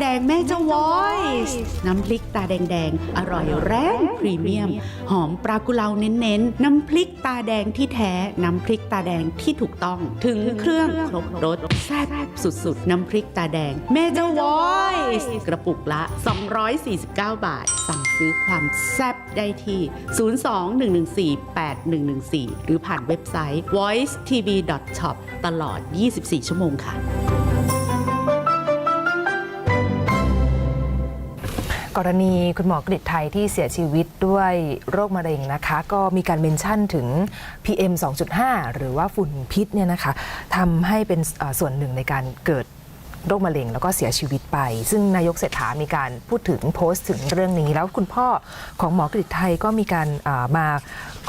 แดงแม่เจ้า Voice น้ำพริกตาแดงๆ อร่อยแรงพรีเมียม หอมปลากุเลาเน้นๆ น้ำพริกตาแดงที่แท้ น้ำพริกตาแดงที่ถูกต้อง ถึงเครื่องครบรสแซ่บสุดๆ น้ำพริกตาแดง แม่เจ้า Voice กระปุกละ 249 บาท สั่งซื้อความแซ่บได้ที่ 02-114-8114 หรือผ่านเว็บไซต์ voicetv.shop ตลอด 24 ชั่วโมงค่ะ กรณีคุณหมอกฤษไทยที่เสียชีวิตด้วยโรคมะเร็งนะคะ ก็มีการเมนชั่นถึง PM 2.5 หรือว่าฝุ่นพิษเนี่ยนะคะทำให้เป็นส่วนหนึ่งในการเกิดโรคมะเร็งแล้วก็เสียชีวิตไป ซึ่งนายกเศรษฐามีการพูดถึงโพสต์ถึงเรื่องนี้ แล้วคุณพ่อของหมอกฤษไทยก็มีการมา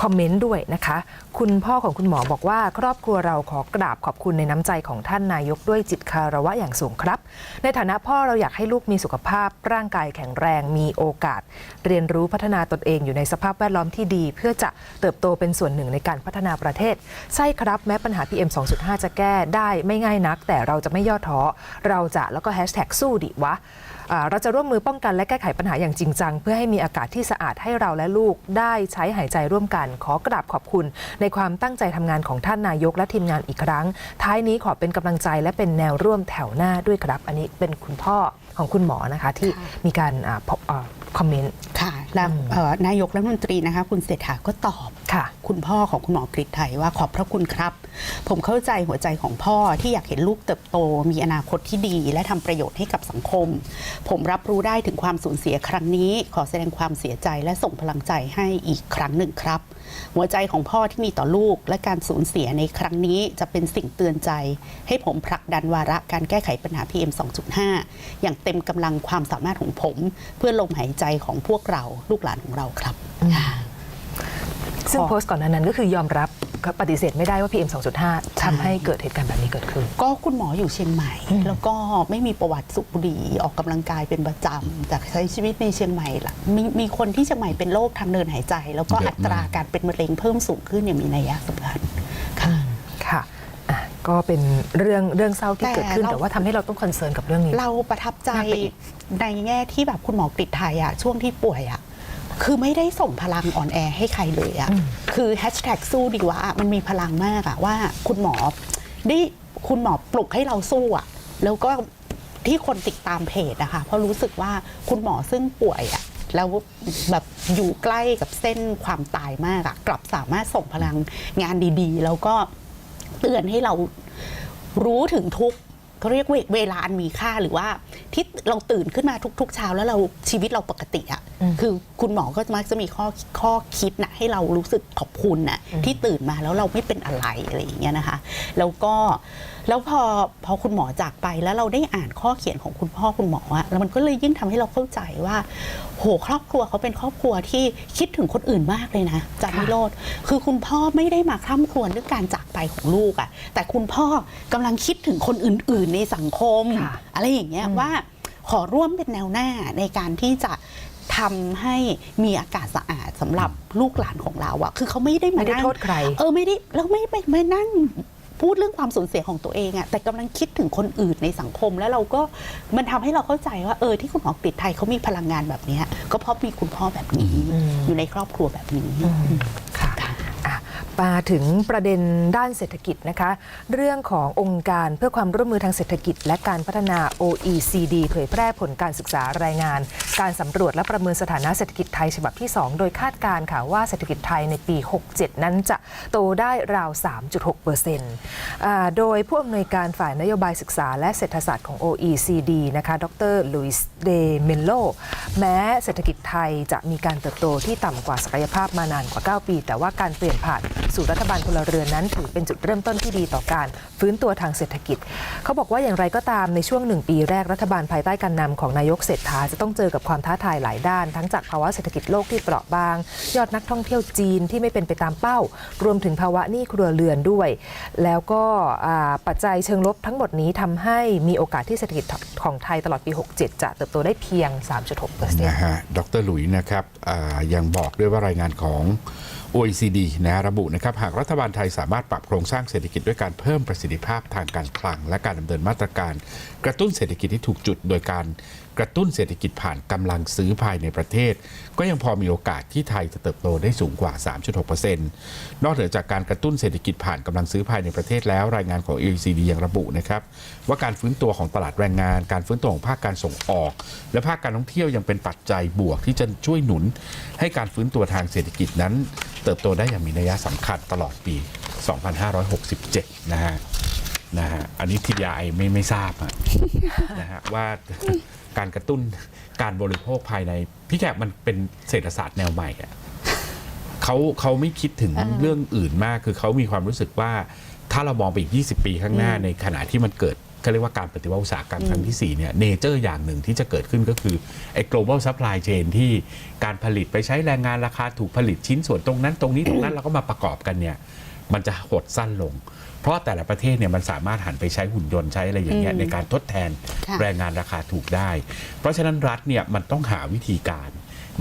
คอมเมนต์ด้วยนะคะคุณพ่อของคุณหมอบอกว่า ครอบครัวเราขอกราบขอบคุณในน้ำใจของท่านนายกด้วยจิตคารวะอย่างสูงครับ ในฐานะพ่อเราอยากให้ลูกมีสุขภาพ ร่างกายแข็งแรงมีโอกาส เรียนรู้พัฒนาตนเองอยู่ในสภาพแวดล้อมที่ดี เพื่อจะเติบโตเป็นส่วนหนึ่งในการพัฒนาประเทศ ใช่ครับแม้ปัญหา PM 2.5 จะแก้ได้ไม่ง่ายนัก แต่เราจะไม่ย่อท้อเราจะแล้วก็แฮชแท็กสู้ดิวะ เราจะร่วมมือป้องกันและแก้ไขปัญหาอย่างจริงจัง เพื่อให้มีอากาศที่สะอาดให้เราและลูกได้ใช้หายใจร่วมกัน ขอกราบขอบคุณ ในความตั้งใจทำงานของท่านนายกและทีมงานอีกครั้ง ท้ายนี้ขอเป็นกำลังใจและเป็นแนวร่วมแถวหน้าด้วยครับ อันนี้เป็นคุณพ่อของคุณหมอนะคะ ที่มีการอ่าพบอ่าคอมเมนต์ค่ะแล้วเอ่อนายกรัฐมนตรีนะคะคุณเศรษฐาก็ตอบ ค่ะคุณพ่อของคุณหมอกฤษไทยว่าขอบพระคุณครับ ผมเข้าใจหัวใจของพ่อที่อยากเห็นลูกเติบโต มีอนาคตที่ดี และทำประโยชน์ให้กับสังคม ผมรับรู้ได้ถึงความสูญเสียครั้งนี้ ขอแสดงความเสียใจและส่งพลังใจให้อีกครั้งหนึ่งครับ หัวใจของพ่อที่มีต่อลูกและการสูญเสียในครั้งนี้จะเป็นสิ่งเตือนใจ ให้ผมผลักดันวาระการแก้ไขปัญหา PM 2.5 อย่างเต็มกำลังความสามารถของผม เพื่อลมหายใจของพวกเราลูกหลานของเราครับ ซึ่งขอโพสต์ก่อนหนานั้นก็คือยอมรับปฏิเสธไม่ได้ว่า PM 2.5ทำให้เกิดเหตุการณ์แบบนี้เกิดขึ้น ก็คุณหมออยู่เชียงใหม่ แล้วก็ไม่มีประวัติสูบบุหรี่ออกกำลังกายเป็นประจำแต่ใช้ชีวิตในเชียงใหม่ล่ะมีมีคนที่เชียงใหม่เป็นโรคทางเดินหายใจ แล้วก็เยอะอัตราการเป็นมะเร็งเพิ่มสูงขึ้นอย่างมีนัยสำคัญค่ะค่ะอะก็เป็นเรื่องเรื่องเศร้าที่แต่เกิดขึ้นเราแต่ว่าทำให้เราต้องคอนเซิร์นกับเรื่องนี้ เราประทับใจมากไปอีกในแง่ที่แบบคุณหมอกฤษไทยอะช่วงที่ป่วยอะ คือไม่ได้ส่งพลังอ่อนแอให้ใครเลยอะคือแฮชแท็กสู้ดีวะมันมีพลังมากอะว่าคุณหมอได้คุณหมอปลุกให้เราสู้อะแล้วก็ที่คนติดตามเพจนะคะเพราะรู้สึกว่าคุณหมอซึ่งป่วยอะแล้วแบบอยู่ใกล้กับเส้นความตายมากอะกลับสามารถส่งพลังงานดี ๆ แล้วก็เตือนให้เรารู้ถึงทุก เขาเรียกเวเวลาอันมีค่าหรือว่าที่เราตื่นขึ้นมาทุก ๆ เช้าแล้วเราชีวิตเราปกติอะ่ะคือคุณหมอก็มักจะมีข้อข้อคิดนะให้เรารู้สึกขอบคุณนะที่ตื่นมาแล้วเราไม่เป็นอะไรอะไรอย่างเงี้ยนะคะ แล้วก็ แล้วพอพอคุณหมอจากไปแล้วเราได้อ่านข้อเขียนของคุณพ่อคุณหมออะแล้วมันก็เลยยิ่งทำให้เราเข้าใจว่า โหครอบครัวเขาเป็นครอบครัวที่คิดถึงคนอื่นมากเลยนะจามิโรดคือคุณพ่อไม่ได้มาคร่ำครวญเรื่องการจากไปของลูกอะแต่คุณพ่อกำลังคิดถึงคนอื่น ๆ ในสังคมค่ะอะไรอย่างเงี้ยว่าขอร่วมเป็นแนวหน้าในการที่จะทำให้มีอากาศสะอาดสำหรับลูกหลานของเราอะคือเขาไม่ได้มาไม่ได้นั่งโทษใคร เออไม่ได้แล้วไม่ไม่ไม่นั่ง พูดเรื่องความสูญเสียของตัวเองอะแต่กำลังคิดถึงคนอื่นในสังคม แล้วเราก็มันทำให้เราเข้าใจว่าเออที่คุณหมอกฤษไทยเขามีพลังงานแบบเนี้ยก็เพราะมีคุณพ่อแบบนี้ อยู่ในครอบครัวแบบนี้ค่ะอะ มาถึงประเด็นด้านเศรษฐกิจนะคะ เรื่องขององค์การเพื่อความร่วมมือทางเศรษฐกิจ และการพัฒนา OECD เผยแพร่ผลการศึกษารายงาน การสำรวจและประเมินสถานะเศรษฐกิจไทยฉบับที่ 2 โดยคาดการณ์ค่ะว่าเศรษฐกิจไทยในปี 67 นั้นจะโตได้ราว 3.6เปอร์เซ็นต์โดยผู้อำนวยการฝ่ายนโยบายศึกษา และเศรษฐศาสตร์ของ OECD นะคะ ดรลุยส์เดเมโลแม้เศรษฐกิจไทยจะมีการเติบโตที่ต่ำกว่าศักยภาพมานานกว่า 9 ปี แต่ว่าการเปลี่ยนผ่านสู่รัฐบาลพลเรือนนั้น ถือเป็นจุดเริ่มต้นที่ดีต่อการฟื้นตัวทางเศรษฐกิจ เขาบอกว่าอย่างไรก็ตามในช่วงหนึ่งปีแรกรัฐบาลภายใต้การนำของนายกเศรษฐาจะต้องเจอกับความท้าทายหลายด้าน ทั้งจากภาวะเศรษฐกิจโลกที่เปราะบาง ยอดนักท่องเที่ยวจีนที่ไม่เป็นไปตามเป้า รวมถึงภาวะหนี้ครัวเรือนด้วย แล้วก็ปัจจัยเชิงลบทั้งหมดนี้ทำให้มีโอกาสที่เศรษฐกิจของไทยตลอดปี 67 จะเติบโตได้เพียง 3.6เปอร์เซ็นต์นะฮะ ดรหลุยส์นะครับอ่ายังบอกด้วยว่ารายงานของ OECD นะระบุนะครับหากรัฐบาลไทยสามารถปรับโครงสร้างเศรษฐกิจด้วยการเพิ่มประสิทธิภาพทางการคลัง และการดำเนินมาตรการ กระตุ้นเศรษฐกิจที่ถูกจุดโดยการ กระตุ้นเศรษฐกิจผ่านกำลังซื้อภายในประเทศ ก็ยังพอมีโอกาสที่ไทยจะเติบโตได้สูงกว่า 3.6%นอกเหนือจากการกระตุ้นเศรษฐกิจผ่านกำลังซื้อภายในประเทศแล้วรายงานของ OECD ยังระบุนะครับว่าการฟื้นตัวของตลาดแรงงาน การฟื้นตัวของภาคการส่งออก และภาคการท่องเที่ยวยังเป็นปัจจัยบวกที่จะช่วยหนุน ให้การฟื้นตัวทางเศรษฐกิจนั้น เติบโตได้อย่างมีนัยสำคัญตลอดปี 2567 นะฮะนะฮะอันนี้ทีดีไอไม่ไม่ทราบนะฮะว่า การกระตุ้นการบริโภคภายในพี่แขกมันเป็นเศรษฐศาสตร์แนวใหม่อะเขาเขาไม่คิดถึงเรื่องอื่นมาก คือเขามีความรู้สึกว่า ถ้าเรามองไปอีก 20 ปีข้างหน้าในขณะที่มันเกิดเขาเรียกว่าการปฏิวัติอุตสาหกรรมครั้งที่ 4 เนี่ยเนเจอร์อย่างหนึ่งที่จะเกิดขึ้นก็คือไอ้ global supply chain ที่การผลิตไปใช้แรงงานราคาถูกผลิตชิ้นส่วนตรงนั้นตรงนี้ตรงนั้นแล้วก็มาประกอบกันเนี่ย มันจะหดสั้นลง เพราะแต่ละประเทศเนี่ยมันสามารถหันไปใช้หุ่นยนต์ใช้อะไรอย่างเงี้ยอืมในการทดแทนค่ะแรงงานราคาถูกได้ เพราะฉะนั้นรัฐเนี่ยมันต้องหาวิธีการ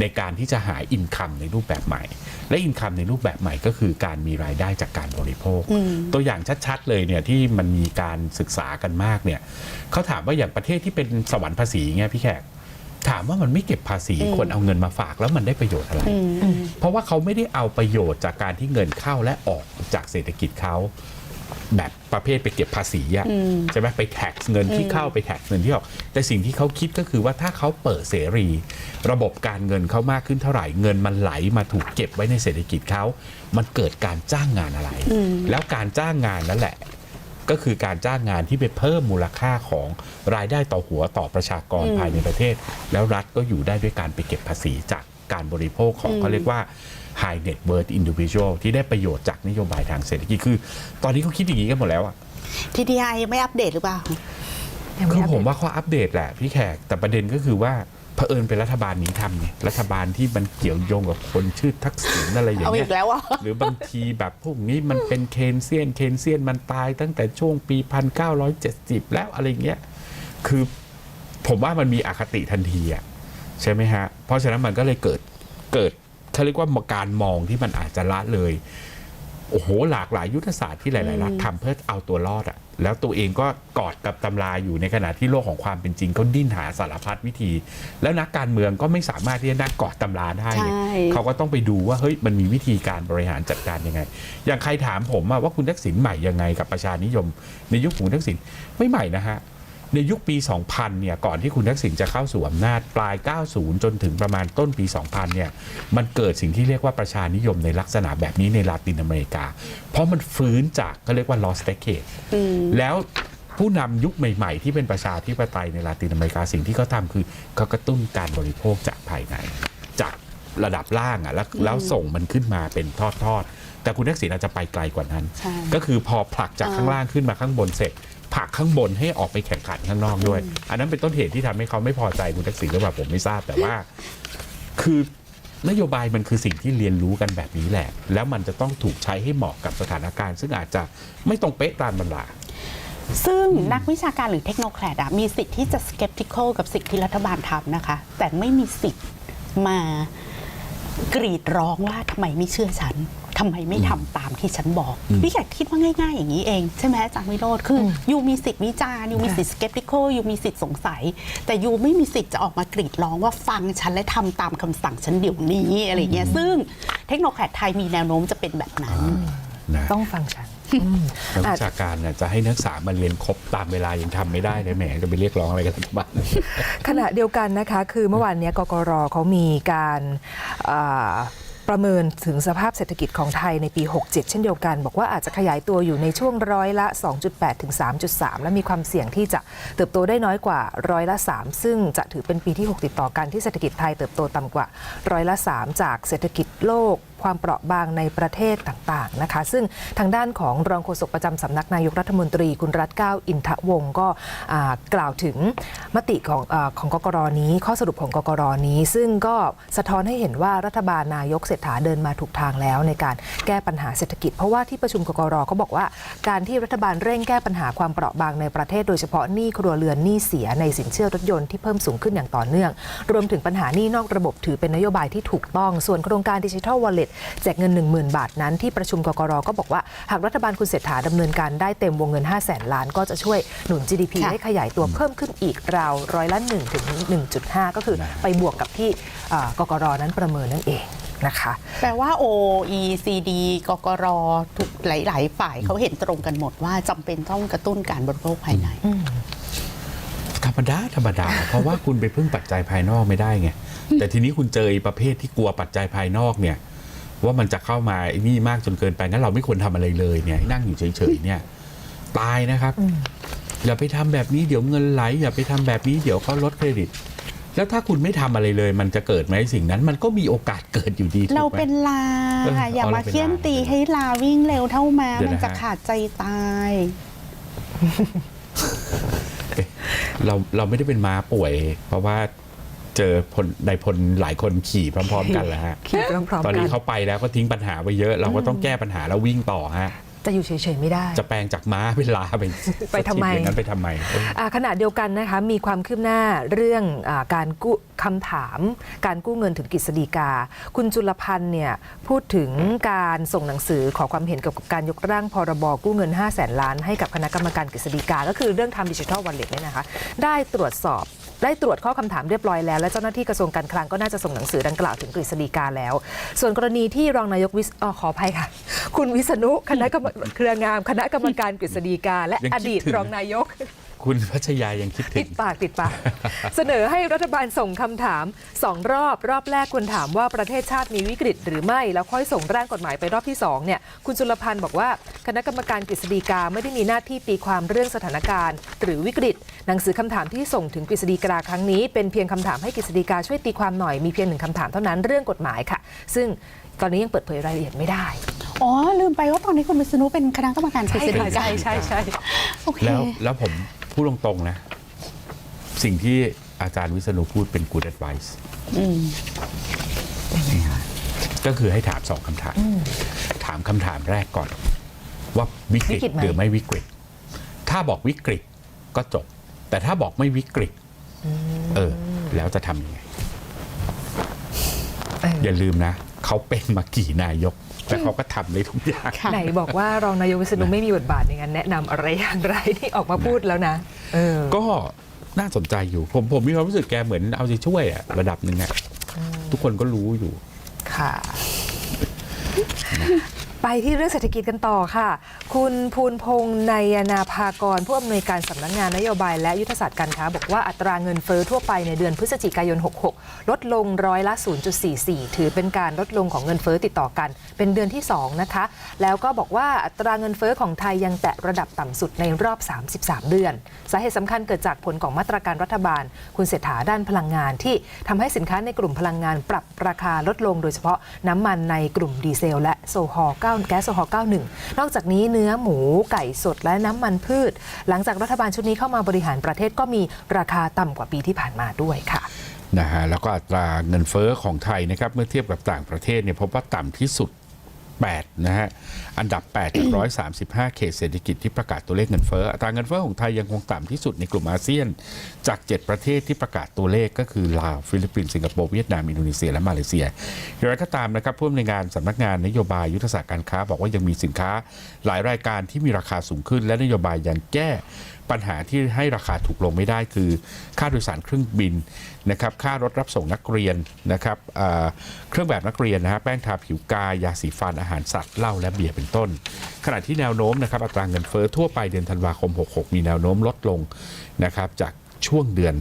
ในการที่จะหาอินคัมในรูปแบบใหม่ และอินคัมในรูปแบบใหม่ก็คือการมีรายได้จากการบริโภคอืมตัวอย่างชัดๆเลยเนี่ยที่มันมีการศึกษากันมากเนี่ยเขาถามว่าอย่างประเทศที่เป็นสวรรค์ภาษีเงี้ยพี่แขกถามว่ามันไม่เก็บภาษีอืมควรเอาเงินมาฝากแล้วมันได้ประโยชน์อะไรอืมอืมเพราะว่าเขาไม่ได้เอาประโยชน์จากการที่เงินเข้าและออกจากเศรษฐกิจเขา แบบประเภทไปเก็บภาษีอะอืมใช่ไหมไปแท็กเงินที่เข้าไปแท็กเงินที่ออกแต่สิ่งที่เขาคิดก็คือว่าถ้าเขาเปิดเสรี ระบบการเงินเขามากขึ้นเท่าไหร่เงินมันไหลมาถูกเก็บไว้ในเศรษฐกิจเขา มันเกิดการจ้างงานอะไรอืมแล้วการจ้างงานนั่นแหละ ก็คือการจ้างงานที่ไปเพิ่มมูลค่าของรายได้ต่อหัวต่อประชากรอืมภายในประเทศ แล้วรัฐก็อยู่ได้ด้วยการไปเก็บภาษีจากการบริโภคของอืมเขาเรียกว่า high net worth individual ที่ได้ประโยชน์จากนโยบายทางเศรษฐกิจคือ ตอนนี้เขาคิดอย่างนี้กันหมดแล้วอะทีดีไอไม่อัปเดตหรือเปล่ายังไม่คืออัปผเดมตว่าเขาอัปเดตแหละ พี่แขก แต่ประเด็นก็คือว่าเผอิญเป็นรัฐบาลนี้ทำไงรัฐบาลที่มันเกี่ยวโยงกับคนชื่อทักษิณอะไรอย่างเอาเงี้อีย กแล้วอะ หรือบางทีแบบพวกนี้มันเป็นเคนเซียน เคนเซียนมันตายตั้งแต่ช่วงปี 1970 แล้วอะไรเงี้ย คือผมว่ามันมีอคติทันทีอะใช่ไหมฮะ เพราะฉะนั้นมันก็เลยเกิดเกิด เขาเรียกว่าการมองที่มันอาจจะละเลย โอ้โห หลากหลายยุทธศาสตร์ที่หลายๆรัฐทำเพื่อเอาตัวรอดอะแล้วตัวเองก็กอดกับตำราอยู่ในขณะที่โลกของความเป็นจริงเขาดิ้นหาสารพัดวิธี แล้วนักการเมืองก็ไม่สามารถที่จะนั่งกอดตำราได้เนี่ยใช่ เขาก็ต้องไปดูว่าเฮ้ยมันมีวิธีการบริหารจัดการยังไง อย่างใครถามผมอะว่าคุณทักษิณใหม่ยังไงกับประชานิยม ในยุคของคุณทักษิณไม่ใหม่นะฮะ ในยุคปี 2000 เนี่ย ก่อนที่คุณทักษิณจะเข้าสู่อำนาจปลาย 90 จนถึงประมาณต้นปี 2000 เนี่ย มันเกิดสิ่งที่เรียกว่าประชานิยมในลักษณะแบบนี้ในลาตินอเมริกา เพราะมันฟื้นจากก็เรียกว่า lost decade อืมแล้วผู้นำยุคใหม่ๆ ที่เป็นประชาธิปไตยในลาตินอเมริกาสิ่งที่เขาทำคือเขากระตุ้นการบริโภคจากภายใน จากระดับล่างอะแล้วแล้วส่งมันขึ้นมาเป็นทอดๆแต่คุณทักษิณอาจจะไปไกลกว่านั้นใช่ก็คือพอผลักจากอ่าข้างล่างขึ้นมาข้างบนเสร็จ ผลักข้างบนให้ออกไปแข่งขันข้างนอกด้วย อันนั้นเป็นต้นเหตุที่ทำให้เขาไม่พอใจคุณทักษิณหรือเปล่าผมไม่ทราบแต่ว่า คือนโยบายมันคือสิ่งที่เรียนรู้กันแบบนี้แหละ แล้วมันจะต้องถูกใช้ให้เหมาะกับสถานการณ์ ซึ่งอาจจะไม่ตรงเป๊ะตามตำราซึ่งนักวิชาการหรือเทคโนแครดอะมีสิทธิ์ที่จะ skeptical กับสิ่งที่รัฐบาลทำนะคะ แต่ไม่มีสิทธิ์มากรีดร้องว่าทำไมไม่เชื่อฉัน ทำไมไม่ทำตามที่ฉันบอกพี่แขกคิดว่าง่าย ๆ อย่างนี้เอง ใช่ไหมอาจารย์วิโรธคืออยูมีสิทธิ์วิจารณ์ยูมีสิทธิ์ skeptical ยูมีสิทธิ์สงสัย แต่ยูไม่มีสิทธิ์จะออกมากรีดร้องว่าฟังฉันและทำตามคำสั่งฉันเดี๋ยวนี้อะไรเงี้ยซึ่งเทคโนแครดไทยมีแนวโน้มจะเป็นแบบนั้น นะต้องฟังฉัน นักวิชาการน่ะจะให้นักศึกษามาเรียนครบตามเวลายังทำไม่ได้เลยแหมจะไปเรียกร้องอะไรกันรัฐบาล ขณะเดียวกันนะคะ คือเมื่อวานเนี้ยกกรเขามีการอ่า ประเมินถึงสภาพเศรษฐกิจของไทยในปี 67 เช่นเดียวกัน บอกว่าอาจจะขยายตัวอยู่ในช่วงร้อยละ 2.8 ถึง 3.3 และมีความเสี่ยงที่จะเติบโตได้น้อยกว่าร้อยละ 3 ซึ่งจะถือเป็นปีที่ 6 ติดต่อกันที่เศรษฐกิจไทยเติบโตต่ำกว่าร้อยละ 3 จากเศรษฐกิจโลก ความเปราะบางในประเทศต่าง ๆ นะคะ ซึ่งทางด้านของรองโฆษกประจำสำนักนายกรัฐมนตรีคุณรัฐเก้าอินทวงศ์ก็กล่าวถึงมติของอของกกรนี้ ข้อสรุปของกกรนี้ ซึ่งก็สะท้อนให้เห็นว่ารัฐบาลนายกเศรษฐาเดินมาถูกทางแล้วในการแก้ปัญหาเศรษฐกิจ เพราะว่าที่ประชุมกกรเขาบอกว่า การที่รัฐบาลเร่งแก้ปัญหาความเปราะบางในประเทศโดยเฉพาะหนี้ครัวเรือนหนี้เสียในสินเชื่อรถยนต์ที่เพิ่มสูงขึ้นอย่างต่อเนื่อง รวมถึงปัญหาหนี้นอกระบบถือเป็นนโยบายที่ถูกต้องส่วนโครงการดิจิทัลวอลเล็ตแจกเงิน 10,000 บาทนั้นที่ประชุมกกรก็บอกว่า หากรัฐบาลคุณเศรษฐาดำเนินการได้เต็มวงเงิน 5 0 0แสนล้าน ก็จะช่วยหนุน GDP ค่ะให้ขยายตัวเพิ่มขึ้นอีกราวร้อยละ1ถึง1.5 ก็คือนะไปบวกกับที่อ่ากกรนั้นประเมินนั่นเองนะคะแปลว่า OECD กกรทุกหลาย ๆ ฝ่ายเขาเห็นตรงกันหมดว่าจำเป็นต้องกระตุ้นการบริโภคภายในธรรมดาธรรมดา เพราะว่าคุณไปพึ่งปัจจัยภายนอกไม่ได้ไงแต่ทีนี้คุณเจอไอ้ประเภทที่กลัวปัจจัยภายนอกเนี่ย ว่ามันจะเข้ามาไอ้นี่มากจนเกินไปงั้นเราไม่ควรทำอะไรเลยเนี่ยให้นั่งอยู่เฉยๆเนี่ย ตายนะครับ อย่าไปทำแบบนี้เดี๋ยวเงินไหล อย่าไปทำแบบนี้เดี๋ยวเขาลดเครดิต แล้วถ้าคุณไม่ทำอะไรเลย มันจะเกิดไหมสิ่งนั้น มันก็มีโอกาสเกิดอยู่ดีถูกไหมเราเป็นลาเออค่ะอย่าเอาเรามาเป็นเคี่ยนลาตีให้ลาวิ่งเร็วเท่ามาเดี๋ยวมันนะจะฮะขาดใจตายเราเราไม่ได้เป็นม้าป่วย เพราะว่า เจอพลนายพลหลายคนขี่พร้อม ๆ กันแล้วฮะขี่พร้อมตอนๆกันี้นเขาไปแล้วก็ทิ้งปัญหาไว้เยอะ เราก็ต้องแก้ปัญหาแล้ววิ่งต่อฮะ จะอยู่เฉยๆไม่ได้ จะแปลงจากม้าเป็นลาไปไปทำไม อย่างนั้นไปทำไมเออ อ่าขณะเดียวกันนะคะมีความคืบหน้าเรื่องอาการกู้คำถาม การกู้เงินถึงกฤษฎีกา คุณจุลพันธ์เนี่ยพูดถึงการส่งหนังสือขอความเห็นเกี่ยวกับการยกร่างพรบกู้เงิน 5 0 0แสนล้านให้กับคณะกรรมการกฤษฎีกา ก็คือเรื่องทำดิจิทัลวอลเล็ตเนี่ยนะคะได้ตรวจสอบได้ตรวจข้อคำถามเรียบร้อยแล้ว และเจ้าหน้าที่กระทรวงการคลังก็น่าจะส่งหนังสือดังกล่าวถึงกฤษฎีกาแล้ว ส่วนกรณีที่รองนายกวิศอ๋อขออภัยค่ะ คุณวิษณุคณะกรรมเครืองามคณะกรรมการกฤษฎีกา และยังคิดอดีตถึง รองนายก คุณพัชยายังคิดถึติงดปากติดปาก เสนอให้รัฐบาลส่งคำถามสองรอบรอบแรกควรถามว่าประเทศชาติมีวิกฤตหรือไม่ แล้วค่อยส่งร่างกฎหมายไปรอบที่สองเนี่ยคุณจุลพันธ์บอกว่าคณะกรรมการกฤษฎีกาไม่ได้มีหน้าที่ตีความเรื่องสถานการณ์ หรือวิกฤต หนังสือคำถามที่ส่งถึงกฤษฎีกาครั้งนี้เป็นเพียงคำถามให้กฤษฎีกาช่วยตีความหน่อยมีเพียงหนึ่งคำถามเท่านั้นเรื่องกฎหมายค่ะ ซึ่งตอนนี้ยังเปิดเผยรายละเอียดไม่ได้ อ๋อ ลืมไปว่าตอนนี้คุณวิษณุเป็นคณะกรรมการกฤษฎีกาใช่ใช่ใช่โอเคแล้วแล้วผมพูดตรงๆนะ สิ่งที่อาจารย์วิษณุพูดเป็น good advice อืมก็คือให้ถามสองคำถาม ถามคำถามแรกก่อน ว่าวิกฤตวิกฤตไหม หรือไม่วิกฤต ถ้าบอกวิกฤตก็จบ แต่ถ้าบอกไม่วิกฤต เออ แล้วจะทำยังไง เอออย่าลืมนะ เขาเป็นมากี่นายก แต่เขาก็ทำได้ทุกอย่างค่ะไหนบอกว่ารองนายกวิษณุไม่มีบทบาทในการแนะนำอะไรอย่างไรที่ออกมาพูดแล้วนะเออก็น่าสนใจอยู่ ผมผมมีความรู้สึกแกเหมือนเอาใจช่วยอะระดับหนึ่งอะทุกคนก็รู้อยู่ค่ะ ไปที่เรื่องเศรษฐกิจกันต่อค่ะ คุณภูนพงษ์ในยนาภากร ผู้อำนวยการสำนักงานนโยบายและยุทธศาสตร์การค้า บอกว่าอัตราเงินเฟอ้อทั่วไปในเดือนพฤศจิกายน 66 ลดลงร้อยละ 0.44 ถือเป็นการลดลงของเงินเฟอ้อติดต่อกัน เป็นเดือนที่ 2 นะคะ แล้วก็บอกว่าอัตราเงินเฟอ้อของไทยยังแตะระดับต่ำสุดในรอบ 33 เดือน สาเหตุสำคัญเกิดจากผลของมาตรการรัฐบาล คุณเศรษฐาด้านพลังงานที่ทำให้สินค้าในกลุ่มพลังงานปรับราคาลดลง โดยเฉพาะน้ำมันในกลุ่มดีเซล และโซฮอล์9แก๊สโซฮอล์91 นอกจากนี้เนื้อหมูไก่สดและน้ำมันพืช หลังจากรัฐบาลชุดนี้เข้ามาบริหารประเทศก็มีราคาต่ำกว่าปีที่ผ่านมาด้วยค่ะนะฮะแล้วก็อัตราเงินเฟ้อของไทยนะครับเมื่อเทียบกับต่างประเทศเนี่ยพบว่าต่ำที่สุด8นะฮะ อันดับ 8 จาก 135 เขตเศรษฐกิจที่ประกาศตัวเลขเงินเฟ้ออัตราเงินเฟ้อของไทยยังคงต่ำที่สุดในกลุ่มอาเซียน จาก 7 ประเทศที่ประกาศตัวเลขก็คือลาวฟิลิปปินส์สิงคโปร์เวียดนามอินโดนีเซียและมาเลเซียอย่างไรก็ตามนะครับผู้อำนวยการสำนักงานนโยบายยุทธศาสตร์การค้า บอกว่ายังมีสินค้า หลายรายการที่มีราคาสูงขึ้น และนโยบายยังแก้ปัญหาที่ให้ราคาถูกลงไม่ได้คือ ค่าโดยสารเครื่องบินนะครับค่ารถรับส่งนักเรียนนะครับเอ่อเครื่องแบบนักเรียนนะฮะแป้งทาผิวกายยาสีฟันอาหารสัตว์เหล้าและเบียร์เป็นต้น ขณะที่แนวโน้มนะครับอัตราเงินเฟ้อทั่วไปเดือนธันวาคม 66 มีแนวโน้มลดลงนะครับจากช่วงเดือน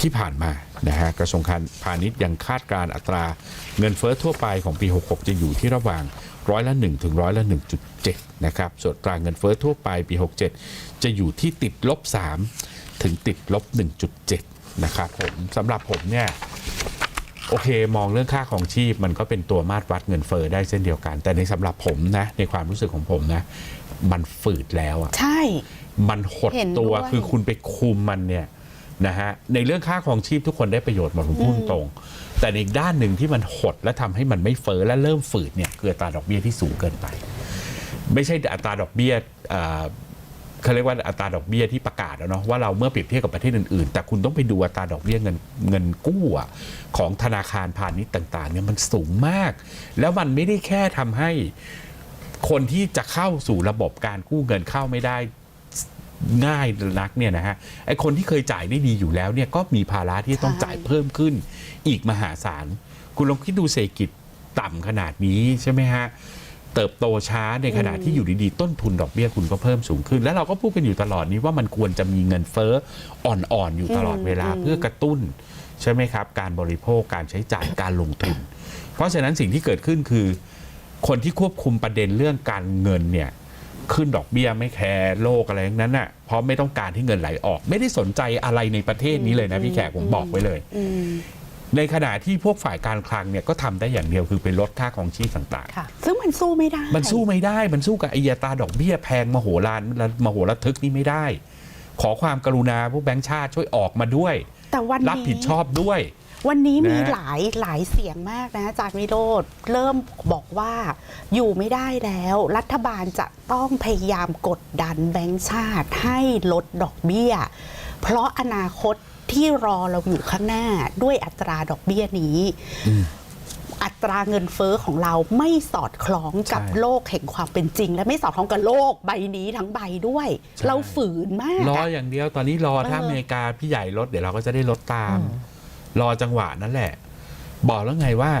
ที่ผ่านมานะฮะกระทรวงการพาณิชย์ยังคาดการอัตราเงินเฟ้อทั่วไปของปี 66 จะอยู่ที่ระหว่างร้อยละ1ถึงร้อยละ 1.7 นะครับส่วนอัตราเงินเฟ้อทั่วไปปี 67 จะอยู่ที่ติดลบ 3 ถึงติดลบ 1.7 นะครับผมสำหรับผมเนี่ย โอเค มองเรื่องค่าของชีพมันก็เป็นตัวมาตรวัดเงินเฟอ้อได้เช่นเดียวกัน แต่ในสำหรับผมนะ ในความรู้สึกของผมนะ มันฝืดแล้วอะใช่ มันหดเห็นตัวด้วยคือคุณไปคุมมันเนี่ยนะฮะในเรื่องค่าของชีพทุกคนได้ประโยชน์หมดผมพูดตรง แต่ในอีกด้านหนึ่งที่มันหดและทำให้มันไม่เฟอ้อและเริ่มฝืดเนี่ยคืออัตราดอกเบี้ยที่สูงเกินไป ไม่ใช่อัตราดอกเบี้ยอ่า เขาเรียกว่าอัตราดอกเบี้ยที่ประกาศแล้วเนาะว่าเราเมื่อเปรียบเทียบกับประเทศอื่นๆ แต่คุณต้องไปดูอัตราดอกเบี้ยเงินเงินกู้ของธนาคารพาณิชย์ต่างๆเนี่ยมันสูงมาก แล้วมันไม่ได้แค่ทำให้คนที่จะเข้าสู่ระบบการกู้เงินเข้าไม่ได้ง่ายนักเนี่ยนะฮะไอคนที่เคยจ่ายได้ดีอยู่แล้วเนี่ยก็มีภาระที่ต้องจ่ายเพิ่มขึ้น อีกมหาศาลคุณลองคิดดูเศรษฐกิจต่ำขนาดนี้ใช่ไหมฮะ เติบโตช้าในขณะที่อยู่ดีๆ ต้นทุนดอกเบี้ยคุณก็เพิ่มสูงขึ้น แล้วเราก็พูดกันอยู่ตลอดนี้ว่ามันควรจะมีเงินเฟ้ออ่อนๆอยู่ตลอดเวลาอืมเพื่อกระตุ้นใช่ไหมครับ การบริโภคการใช้จ่ายการลงทุน เพราะฉะนั้นสิ่งที่เกิดขึ้นคือ คนที่ควบคุมประเด็นเรื่องการเงินเนี่ยขึ้นดอกเบี้ยไม่แคร์โลกอะไรทั้งนั้นน่ะเพราะไม่ต้องการที่เงินไหลออก ไม่ได้สนใจอะไรในประเทศนี้เลยนะพี่แขกผมบอกไว้เลยอืม ในขณะที่พวกฝ่ายการคลังเนี่ยก็ทำได้อย่างเดียวคือไปลดค่าของชีพต่างค่ะซึ่งมันสู้ไม่ได้ๆมันสู้ไม่ได้ มันสู้กับไอ้อัตราดอกเบี้ยแพงมโหฬารมโหระทึกนี่ไม่ได้ ขอความกรุณาพวกแบงก์ชาติช่วยออกมาด้วย แต่วันนี้รับผิดชอบด้วย วันนี้มีนะหลายหลายเสียงมากนะอาจารย์วิโรธเริ่มบอกว่าอยู่ไม่ได้แล้ว รัฐบาลจะต้องพยายามกดดันแบงก์ชาติให้ลดดอกเบี้ย เพราะอนาคต ที่รอเราอยู่ข้างหน้าด้วยอัตราดอกเบี้ยนี้ อัตราเงินเฟอ้อของเราไม่สอดคล้องกับใช่โลกแห่งความเป็นจริง และไม่สอดคล้องกับโลกใบนี้ทั้งใบด้วยใช่เราฝืนมากรออะอย่างเดียวตอนนี้รอถ้าเอออเมริกาพี่ใหญ่ลดเดี๋ยวเราก็จะได้ลดตาม รอจังหวะนั่นแหละ บอกแล้วไงว่า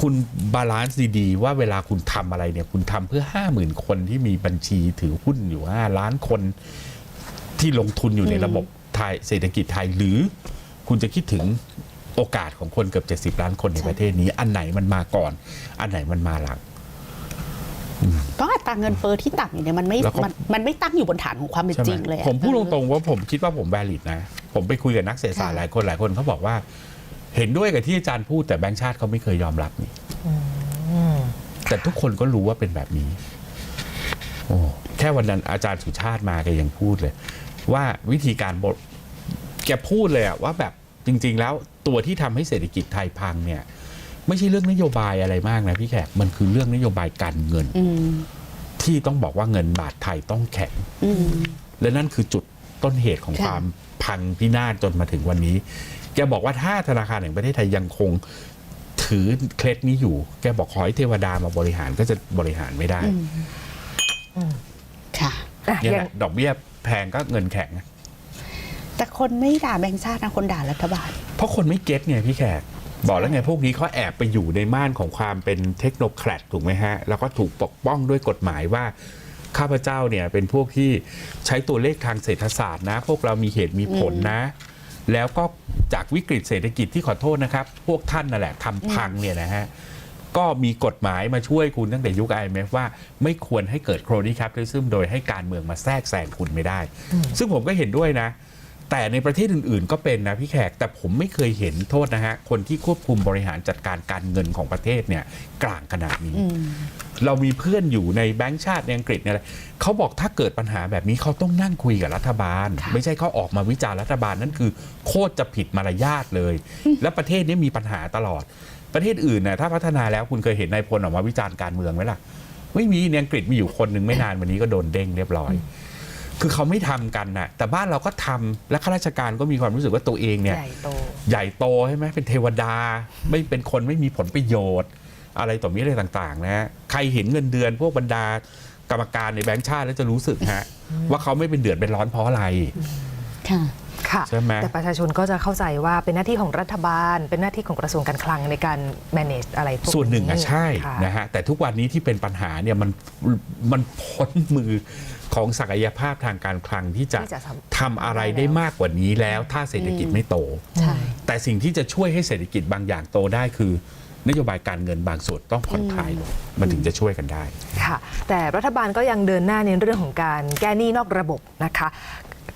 คุณบาลานซ์ดีๆ ว่าเวลาคุณทำอะไรเนี่ย คุณทำเพื่อห้าหมื่นคนที่มีบัญชีถือหุ้นอยู่ห้าล้านคนที่ลงทุนอยู่ในระบบไทยเศรษฐกิจไทยหรือคุณจะคิดถึงโอกาสของคนเกือบ70 ล้านคนในใช่ประเทศนี้ อันไหนมันมาก่อน อันไหนมันมาหลังเพราะอัตราเงินเฟอ้อที่ต่ำอย่างเนี้ยมันไม่แล้วก็มันมันไม่ตั้งอยู่บนฐานของความเป็นใช่ไหจริงเลยอะผมพูดเอตอรงๆว่าผมคิดว่าผมแวลิดนะ ผมไปคุยกับนักเศรษฐศาสตร์ค่ะหลายคนหลายคนเขาบอกว่า เห็นด้วยกับที่อาจารย์พูดแต่แบงค์ชาติเขาไม่เคยยอมรับนี่แต่ทุกคนก็รู้ว่าเป็นแบบนี้ โอ้แค่วันนั้นอาจารย์สุชาติมาแกยังพูดเลย ว่าวิธีการบทแกพูดเลยอะว่าแบบจริง ๆ แล้วตัวที่ทำให้เศรษฐกิจไทยพังเนี่ย ไม่ใช่เรื่องนโยบายอะไรมากนะพี่แขกมันคือเรื่องนโยบายการเงินอืมที่ต้องบอกว่าเงินบาทไทยต้องแข็งอืมและนั่นคือจุดต้นเหตุของค่ะความพังพินาศจนมาถึงวันนี้ แกบอกว่าถ้าธนาคารแห่งประเทศไทยยังคงถือเคล็ดนี้อยู่ แกบอกขอให้เทวดามาบริหารก็จะบริหารไม่ได้ค่ะอะเนี่ยยัแหงละดอกเบี้ยแพงก็เงินแข็ง แต่คนไม่ด่าแบงค์ชาตินะคนด่ารัฐบาล เพราะคนไม่เก็ตไงพี่แขกบอกแล้วไงพวกนี้เขาแอบไปอยู่ในม่านของความเป็นเทคโนแครดถูกไหมฮะ แล้วก็ถูกปกป้องด้วยกฎหมายว่าข้าพเจ้าเนี่ยเป็นพวกที่ใช้ตัวเลขทางเศรษฐศาสตร์นะ พวกเรามีเหตุมีผลนะ แล้วก็จากวิกฤตเศรษฐกิจที่ขอโทษนะครับ พวกท่านนั่นแหละทำพังเนี่ยนะฮะก็มีกฎหมายมาช่วยคุณตั้งแต่ยุค IMF ว่าไม่ควรให้เกิดโครนิครับซึมโดยให้การเมืองมาแทรกแซงคุณไม่ได้ ซึ่งผมก็เห็นด้วยนะ แต่ในประเทศอื่นๆ ก็เป็นนะพี่แขก แต่ผมไม่เคยเห็นโทษนะฮะ คนที่ควบคุมบริหารจัดการการเงินของประเทศเนี่ยกลางขนาดนี้อืมเรามีเพื่อนอยู่ในแบงก์ชาติในอังกฤษเนี่ยแหละเขาบอกถ้าเกิดปัญหาแบบนี้เขาต้องนั่งคุยกับรัฐบาลค่ะไม่ใช่เขาออกมาวิจารณ์รัฐบาลนั่นคือ โคตรจะผิดมารยาทเลย และประเทศนี้มีปัญหาตลอด ประเทศอื่นน่ะถ้าพัฒนาแล้วคุณเคยเห็นนายพลออกมาวิจารณ์การเมืองไหมล่ะไม่มีในอังกฤษมีอยู่คนหนึ่งไม่นานวันนี้ก็โดนเด้งเรียบร้อย คือเขาไม่ทำกันน่ะแต่บ้านเราก็ทำและข้าราชการก็มีความรู้สึกว่าตัวเองเนี่ย ใหญ่โตใหญ่โตใช่ไหมเป็นเทวดา ไม่เป็นคนไม่มีผลประโยชน์ อะไรต่อมีอะไรต่างๆ นะฮะใครเห็นเงินเดือนพวกบรรดากรรมการในแบงก์ชาติแล้วจะรู้สึกฮะว่าเขาไม่เป็นเดือดเป็นร้อนเพราะอะไรค่ะค่ะใช่ไหมแต่ประชาชนก็จะเข้าใจว่าเป็นหน้าที่ของรัฐบาล เป็นหน้าที่ของกระทรวงการคลังในการ manage อะไรพวกส่วนหนึ่งอะใช่ค่ะนะฮะแต่ทุกวันนี้ที่เป็นปัญหาเนี่ยมันมันพ้นมือ ของศักยภาพทางการคลังที่จะที่จะทำทำอะไรได้มากกว่านี้แล้ว ถ้าเศรษฐกิจไม่โต ใช่ แต่สิ่งที่จะช่วยให้เศรษฐกิจบางอย่างโตได้คือ นโยบายการเงินบางส่วนต้องผ่อนคลายลงมันถึงจะช่วยกันได้ ค่ะ แต่รัฐบาลก็ยังเดินหน้าในเรื่องของการแก้หนี้นอกระบบนะคะ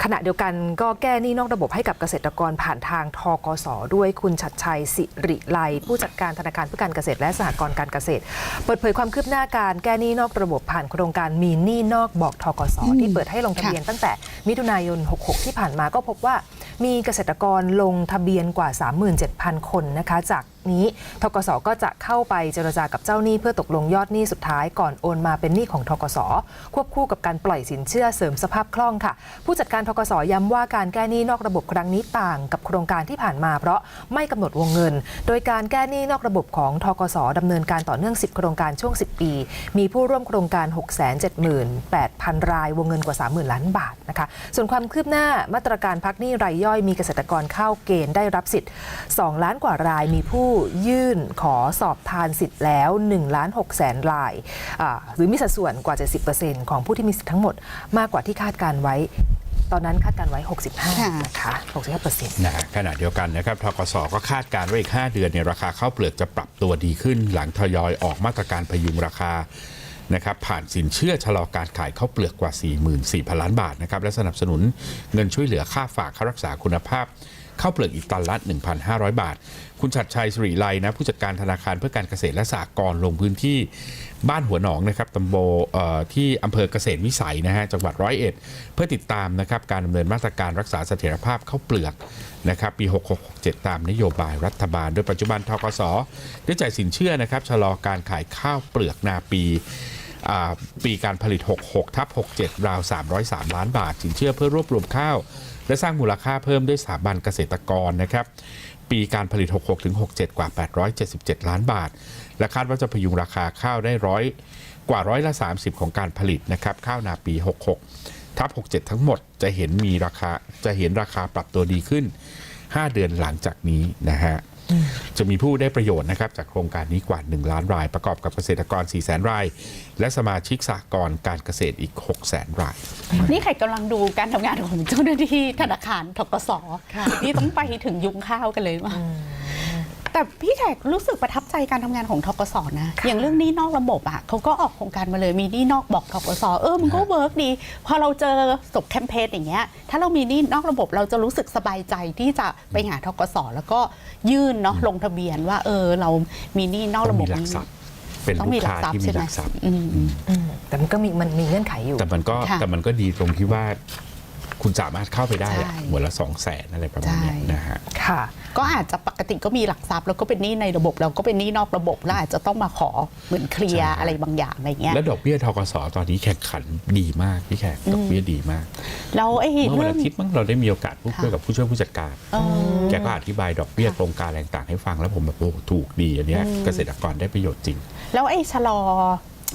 ขณะเดียวกันก็แก้หนี้นอกระบบให้กับเกษตรกรผ่านทางทกสด้วยคุณชัดชัยสิริไลผู้จัดการธนาคารเพื่อการเกษตรและสหกรณ์การเกษตร เปิดเผยความคืบหน้าการแก้หนี้นอกระบบผ่านโครงการมีหนี้นอกบอกทกสที่เปิดให้ลงทะเบียนตั้งแต่มิถุนายน 66 ที่ผ่านมาก็พบว่า มีเกษตรกรลงทะเบียนกว่า 37,000 คนนะคะจาก นี้ทกสก็จะเข้าไปเจรจากับเจ้าหนี้เพื่อตกลงยอดหนี้สุดท้ายก่อนโอนมาเป็นหนี้ของทกสควบคู่กับการปล่อยสินเชื่อเสริมสภาพคล่องค่ะ ผู้จัดการทกสย้ำว่าการแก้หนี้นอกระบบครั้งนี้ต่างกับโครงการที่ผ่านมาเพราะไม่กำหนดวงเงิน โดยการแก้หนี้นอกระบบของทกสดำเนินการต่อเนื่อง 10 โครงการช่วง 10 ปี มีผู้ร่วมโครงการ 678,000 รายวงเงินกว่า 30,000 ล้านบาทนะคะ ส่วนความคืบหน้ามาตรการพักหนี้รายย่อยมีเกษตรกรเข้าเกณฑ์ได้รับสิทธิ์ 2 ล้านกว่ารายมีผู้ยื่นขอสอบทานสิทธิ์แล้ว1ล้าน6แสนรายอ่าหรือมีสัดส่วนกว่า 70%ของผู้ที่มีสิทธิ์ทั้งหมดมากกว่าที่คาดการไว้ ตอนนั้นคาดการไว้ 65นะคะ65%นะฮะขณะเดียวกันนะครับทกสก็คาดการณ์ว่าอีก 5 เดือนเนี่ยราคาข้าวเปลือกจะปรับตัวดีขึ้น หลังทยอยออกมาตรการพยุงราคานะครับผ่านสินเชื่อชะลอการขายข้าวเปลือกกว่า 44,000 ล้านบาทนะครับและสนับสนุนเงินช่วยเหลือค่าฝากค่ารักษาคุณภาพ ข้าวเปลือกอีกตันละ 1,500 บาท คุณชัดชัยสิริไลนะผู้จัดการธนาคารเพื่อการเกษตรและสหกรณ์ลงพื้นที่บ้านหัวหนองนะครับตำบลเอ่อที่อำเภอเกษตรวิสัยนะฮะจังหวัดร้อยเอ็ดเพื่อติดตามนะครับการดำเนินมาตรการรักษาเสถียรภาพข้าวเปลือกนะครับปี 6667 ตามนโยบายรัฐบาล โดยปัจจุบันทกสได้จ่ายสินเชื่อนะครับชะลอการขายข้าวเปลือกนาปี ปีการผลิต 66 ทับ 67 ราว 303 ล้านบาทสินเชื่อเพื่อรวบรวมข้าว และสร้างมูลค่าเพิ่มด้วยสถาบันเกษตรกรนะครับปีการผลิต 66 ถึง 67 กว่า 877 ล้านบาท และคาดว่าจะพยุงราคาข้าวได้ร้อยกว่าร้อยละ 30 ของการผลิตนะครับข้าวนาปี 66 ทับ 67 ทั้งหมดจะเห็นมีราคาจะเห็นราคาปรับตัวดีขึ้น 5 เดือนหลังจากนี้นะฮะ จะมีผู้ได้ประโยชน์นะครับจากโครงการนี้กว่า 1 ล้านราย ประกอบกับเกษตรกร 4 0 0 0 0 0ราย และสมาชิกสหกรณ์การเกษตรอีก6 0 0 0 0 0 ราย นี่ใครกำลังดูการทำงานของเจ้าหน้าที่ธนาคารทกสนี่ต้องไปถึงยุงข้าวกันเลยว่า แต่พี่แขกรู้สึกประทับใจการทำงานของทกสนะ อย่างเรื่องหนี้นอกระบบอะเขาก็ออกโครงการมาเลยมีหนี้นอกบอกทกสเออมันก็เวิร์กดี พอเราเจอศพแคมเปญอย่างเงี้ยถ้าเรามีหนี้นอกระบบเราจะรู้สึกสบายใจที่จะไปหาทกสแล้วก็ยื่นเนาะลงทะเบียนว่า เออเรามีหนี้นอกต้อระงบมีบหลักนี้ทรัพย์เป็นต้องลูมีกหลักค้าทรัพย์ที่มีใช่ไหหมลักทรัพย์ อืม อืมแต่มันก็มีมันมีเงื่อนไขอยู่ แต่มันก็ค่ะ แต่มันก็ดีตรงที่ว่า คุณสามารถเข้าไปได้อะใช่ หัวละสองแสนอะไรประมาณเนี้ยใช่นะฮะ ค่ะ ก็อาจจะปกติก็มีหลักทรัพย์แล้วก็เป็นหนี้ในระบบแล้วก็เป็นหนี้นอกระบบแล้วอาจจะต้องมาขอเหมือนเคลียร์ใช่อะไรบางอย่างอะไรเงี้ย และดอกเบี้ยทกสตอนนี้แข่งขันดีมากพี่แขกดอกเบี้ยดีมาก แล้วไอ้เมื่อวันเรื่อง อาทิตย์มั้งเราได้มีโอกาสพูดคุยค่ะ กับผู้ช่วยผู้จัดการ เออ แกก็อธิบายดอกเบี้ยค่ะโครงการอะไรต่างๆให้ฟังแล้วผมแบบโอ้ถูกดีอันเนี้ยเกษตรกรได้ประโยชน์จริง แล้วไอ้ชะลอ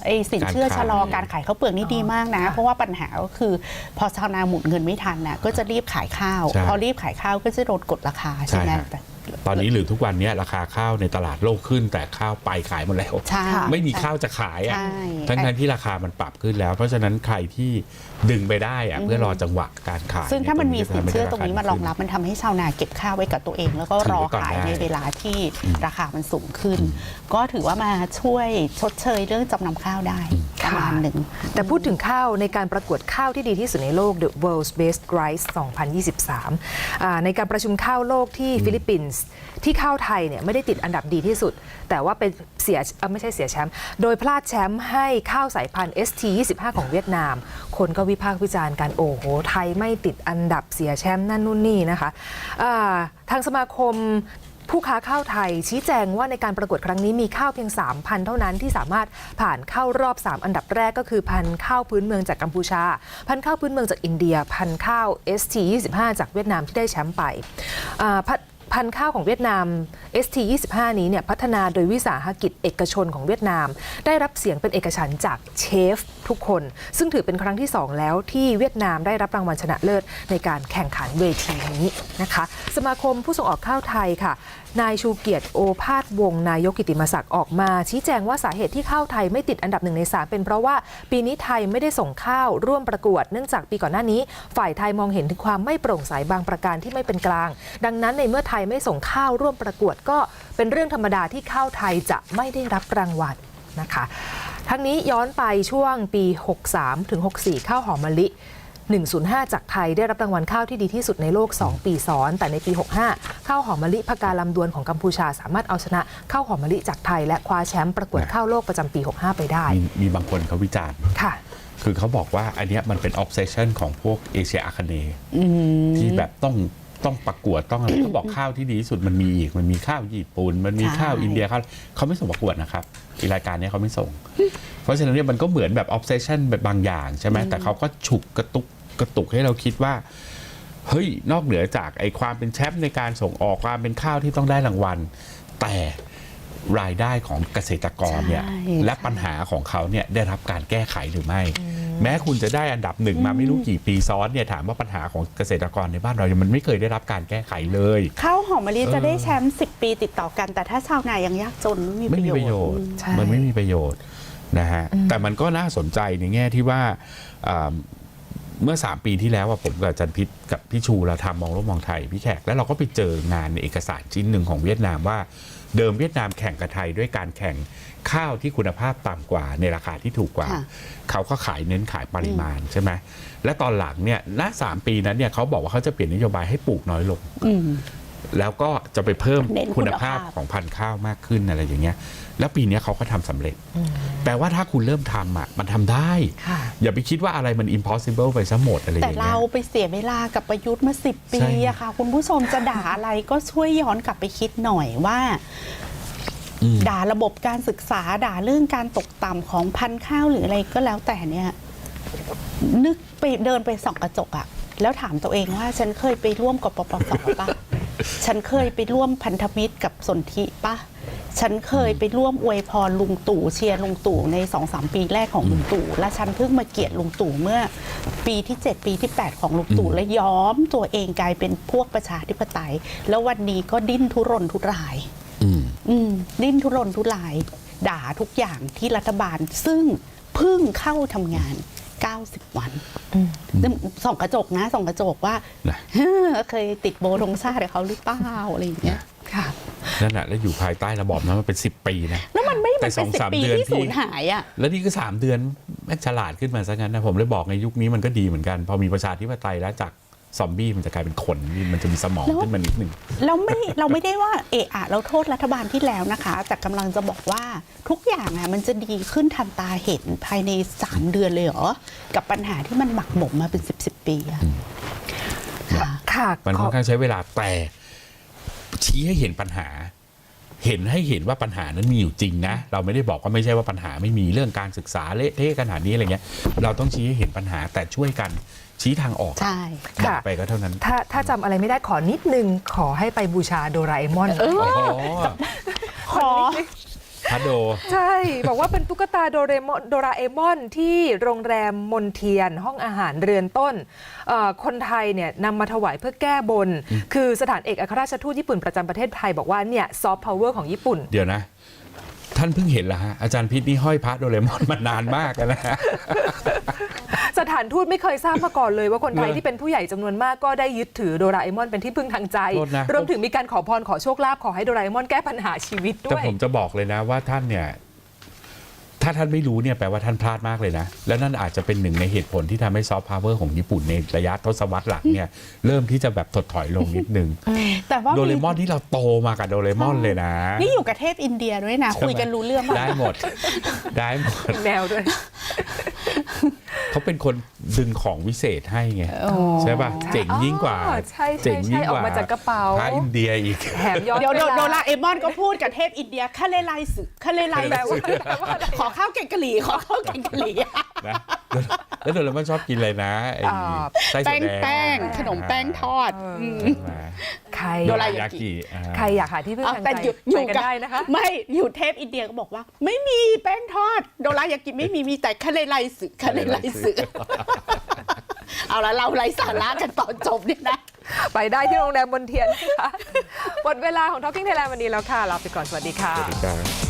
ไอ้สินเชื่อการขายชะลอการขายข้าวเปลือกนี่ดีมากนะ เพราะว่าปัญหาก็คือ พอชาวนาหมุนเงินไม่ทันน่ะก็จะรีบขายข้าวใช่พอรีบขายข้าวก็จะโดนกดราคาใช่ไหมใช่ฮะแต่ตอนนี้หรือทุกวันเนี้ยราคาข้าวในตลาดโลกขึ้น แต่ข้าวไปขายหมดแล้ว ใช่ ไม่มีข้าวจะขายอะใช่ทั้งนั้นที่ราคามันปรับขึ้นแล้ว เพราะฉะนั้นใครที่ดึงไปได้อะเพื่อรอจังหวะการขาย ซึ่งถ้ามันมีเยสินเชื่อตรงนี้จะมารองรับมันทำให้ชาวนาเก็บข้าวไว้กับตัวเอง แล้วก็ถือรอไว้ก่อนขายได้ในเวลาที่ราคามันสูงขึ้น ก็ถือว่ามาช่วยชดเชยเรื่องจำนำข้าวได้ ประมาณหนึ่งแต่พูดถึงข้าวในการประกวดข้าวที่ดีที่สุดในโลก The World's Best Rice 2023อ่าในการประชุมข้าวโลกที่ฟิลิปปินส์ที่ข้าวไทยเนี่ยไม่ได้ติดอันดับดีที่สุด แต่ว่าเป็นเสียเอ่อไม่ใช่เสียแชมป์โดยพลาดแชมป์ให้ข้าวสายพันธุ์ ST 25ของเวียดนาม คนก็วิพากษ์วิจารณ์กันโอ้โหไทยไม่ติดอันดับเสียแชมป์นั่นนู่นนี่นะคะอ่าทางสมาคม ผู้ค้าข้าวไทยชี้แจงว่าในการประกวดครั้งนี้มีข้าวเพียง 3 พันเท่านั้นที่สามารถผ่านเข้ารอบ 3 อันดับแรกก็คือพันธุ์ข้าวพื้นเมืองจากกัมพูชา พันธุ์ข้าวพื้นเมืองจากอินเดีย พันธุ์ข้าว ST 25 จากเวียดนามที่ได้แชมป์ไป พันธุ์ข้าวของเวียดนาม ST 25นี้เนี่ยพัฒนาโดยวิสาหกิจเอกชนของเวียดนาม ได้รับเสียงเป็นเอกฉันท์จากเชฟทุกคน ซึ่งถือเป็นครั้งที่ 2 แล้วที่เวียดนามได้รับรางวัลชนะเลิศในการแข่งขันเวทีนี้นะคะ สมาคมผู้ส่งออกข้าวไทยค่ะนายชูเกียรติโอภาสวงนายกกิติมศักดิ์ออกมา ชี้แจงว่าสาเหตุที่ข้าวไทยไม่ติดอันดับหนึ่งในสามเป็นเพราะว่าปีนี้ไทยไม่ได้ส่งข้าวร่วมประกวด เนื่องจากปีก่อนหน้านี้ ฝ่ายไทยมองเห็นถึงความไม่โปร่งใสบางประการที่ไม่เป็นกลาง ดังนั้นในเมื่อไทยไม่ส่งข้าวร่วมประกวดก็เป็นเรื่องธรรมดาที่ข้าวไทยจะไม่ได้รับรางวัลนะคะทั้งนี้ย้อนไปช่วงปี 63 ถึง 64 ข้าวหอมมะลิ 105 จากไทยได้รับรางวัลข้าวที่ดีที่สุดในโลก 2 ปีซ้อน แต่ในปี 65 ข้าวหอมมะลิพกาลำดวนของกัมพูชาสามารถเอาชนะข้าวหอมมะลิจากไทย และคว้าแชมป์ประกวดข้าวโลกประจำปี 65 ไปได้ มีมีบางคนเขาวิจารณ์ ค่ะ คือเขาบอกว่าอันเนี้ยมันเป็น obsession ของพวกเอเชียอาคเนย์ที่แบบต้อง ต้องประกวดต้องอะไรเขาบอกข้าวที่ดีที่สุดมันมีอีกมันมีข้าวญี่ปุ่นมันมีใช่ข้าวอินเดียข้าวเขาไม่ส่งประกวดนะครับอีรายการเนี้ยเขาไม่ส่ง เพราะฉะนั้นเนี่ยมันก็เหมือนแบบ obsession แบบบางอย่างใช่ไหมแต่เขาก็ฉุกกระตุกกระตุกให้เราคิดว่าเฮ้ยนอกเหนือจากไอ้ความเป็นแชมป์ในการส่งออกความเป็นข้าวที่ต้องได้รางวัล แต่รายได้ของเกษตรกรเนี่ยใช่และปัญหาของเขาเนี่ยได้รับการแก้ไขหรือไม่ แม้คุณจะได้อันดับหนึ่งมาไม่รู้กี่ปีซ้อนเนี่ยถามว่าปัญหาของเกษตรกรในบ้านเราเนี่ยมันไม่เคยได้รับการแก้ไขเลยข้าวหอมมะลิเออจะได้แชมป์10 ปีติดต่อกัน แต่ถ้าชาวนายังยากจนไม่ไม่มีมีปประระโยโยชชน์น์ใช่มันไม่มีประโยชน์นะฮะแต่มันก็น่าสนใจในแง่ที่ว่าอ่าเมื่อ 3 ปีที่แล้วอะผมกับอาจันพิษกับพี่ชูเราทำมองโลกมองไทยพี่แขกแล้วเราก็ไปเจองานในเอกสารชิ้นหนึ่งของเวียดนามว่า เดิมเวียดนามแข่งกับไทยด้วยการแข่ง ข้าวที่คุณภาพต่ำกว่าในราคาที่ถูกกว่า ค่ะ เขาก็ขายเน้นขายปริมาณใช่ไหมและตอนหลังเนี่ยณสามปีนั้นเนี่ยเขาบอกว่าเขาจะเปลี่ยนนโยบายให้ปลูกน้อยลง อืม แล้วก็จะไปเพิ่มเน้นคุคุณณภาภาพพ ของพันธุ์ข้าวมากขึ้นอะไรอย่างเงี้ย แล้วปีเนี้ยเขาก็ทำสำเร็จ แปลว่าถ้าคุณเริ่มทำอะมันทำได้ ค่ะ อย่าไปคิดว่าอะไรมัน impossible ไปซะหมดอะไรอแต่ย่างเงี้เราย ไปเสียเวลากับประยุทธ์มาสิบปีใช่ อะค่ะ คุณผู้ชมจะด่าอะไรก็ช่วยย้อนกลับไปคิดหน่อยว่าอืม ด่าระบบการศึกษาด่าเรื่องการตกต่ำของพันข้าวหรืออะไรก็แล้วแต่เนี่ยนึกไปเดินไปส่องกระจกอะแล้วถามตัวเองว่าฉันเคยไปร่วมกับปปสปะฉันเคยไปร่วมพันธมิตรกับสนธิปะฉันเคยไปร่วมอวยพรลุงตู่เชียร์ลุงตู่ในสองสามปีแรกของลุงตู่และฉันเพิ่งมาเกลียดลุงตู่เมื่อ ปีที่ 7 ปีที่ 8 ของลุงตู่และย้อมตัวเองกลายเป็นพวกประชาธิปไตย แล้ววันนี้ก็ดิ้นทุรนทุราย อืมอืมดิ้นทุรนทุราย ด่าทุกอย่างที่รัฐบาล ซึ่งเพิ่งเข้าทำงาน 90 วันส่องกระจกนะ ส่องกระจกว่านะเฮ้อเคยติดโบธงชาติกับเขาหรือเปล่าอะไรอย่างเงี้ยค่ะนั่นแหละแล้วอยู่ภายใต้ระบอบนั้นมาเป็น 10 ปีนะแล้วมันไม่แต่มันเป็นสองสิบสามปีเดือนที่ที่สูญหายอะแล้วนี่ก็ 3 เดือนแม่งฉลาดขึ้นมาซะงั้นนะผมเลยบอกในยุคนี้มันก็ดีเหมือนกัน พอมีประชาธิปไตยแล้วจาก ซอมบี้มันจะกลายเป็นคนนี่มันจะมีสมองแล้ว ขึ้นมานิดหนึ่ง เราไม่เราไม่ได้ว่าเอะอะเราโทษรัฐบาลที่แล้วนะคะ แต่กำลังจะบอกว่าทุกอย่างอะมันจะดีขึ้นทันตาเห็นภายใน3เดือนเลยเหรอ กับปัญหาที่มันหมักหมมมาเป็น10บสปีอะค่ะ ค่ะมันขค่ออนข้างใช้เวลาแต่ชี้ให้เห็นปัญหา เห็นให้เห็นว่าปัญหานั้นมีอยู่จริงนะ เราไม่ได้บอกว่าไม่ใช่ว่าปัญหาไม่มีเรื่องการศึกษาเละเทะขนาดนี้อะไรเงี้ย เราต้องชี้ให้เห็นปัญหาแต่ช่วยกัน ชี้ทางออกใช่ด่าไปก็เท่านั้นถ้าถ้าจำอะไรไม่ได้ขอนิดนึง ขอให้ไปบูชาโดราเอมอนเอออ๋อขอพัดโด ใช่ บอกว่าเป็นตุ๊กตาโดเรมอนโดราเอมอนที่โรงแรมมนเทียน ห้องอาหารเรือนต้นเอ่อคนไทยเนี่ยนำมาถวายเพื่อแก้บน คือสถานเอกอัครราชทูตญี่ปุ่นประจำประเทศไทยบอกว่าเนี่ยซอฟต์พาวเวอร์ของญี่ปุ่น เดี๋ยวนะ ท่านเพิ่งเห็นเหรอฮะอาจารย์พิษนี่ห้อยพระโดเรมอนมานานมากแล้วนะสถานทูตไม่เคยทราบมาก่อนเลย ว่าคนไทยเลยที่เป็นผู้ใหญ่จำนวนมากก็ได้ยึดถือโดราเอมอนเป็นที่พึ่งทางใจ โทษนะ รวมถึงมีการขอพรขอโชคลาภขอให้โดราเอมอนแก้ปัญหาชีวิตแต่ด้วย ผมจะบอกเลยนะว่าท่านเนี่ย ถ้าท่านไม่รู้เนี่ยแปลว่าท่านพลาดมากเลยนะ แล้วนั่นอาจจะเป็นหนึ่งในเหตุผลที่ทำให้ซอฟต์พาวเวอร์ของญี่ปุ่นในระยะทศวรรษหลังเนี่ยเริ่มที่จะแบบถดถอยลงนิดนึงแต่ว่าโดเรมอนที่เราโตมากับโดเรมอนเลยนะ นี่อยู่กับเทพอินเดียด้วยนะ คุยกันรู้เรื่องปะได้หมด ได้หมดแนวด้วยเขาเป็นคนดึงของวิเศษให้ไงโอ้ใช่ป่ะเจ๋งยิ่งกว่าอ๋อใช่ใช่เจ๋งยิ่งกว่าใช่ออกมาจากกระเป๋าพระอินเดียอีกแถมย้อนเดี๋ยวโดวลโดราเอมอนก็พูดกับเทพอินเดียคาเลไลสึคาเลไลแปลสึว่าขอข้าวแกงกะหรี่ขอข้าวแกงกะหรี่นะแล้วโดเรมอนชอบกินอะไรนะไอ้อ่าไส้แป้ถั่วงแดงแป้งขนมแป้งทอดมใช่ไหมใครโด โดรารายายากิกิ อ่า ใครอยากหาที่พึ่งเอาทางแต่ใจอยู่อไปยู่กันกับได้นะคะ ไม่อยู่เทพอินเดียก็บอกว่า ไม่มีแป้งทอด โดรายากิไม่มีมีแต่คาเลไลสึคาเลไลสึเอาละเราไร้สาระกันตอนจบเนี่ยนะ ไปได้ที่โรงแรมบนเทียนนะคะหมดเวลาของ Talking Thailand วันนี้แล้วค่ะลาไปก่อนสวัสดีค่ะ สวัสดีครับ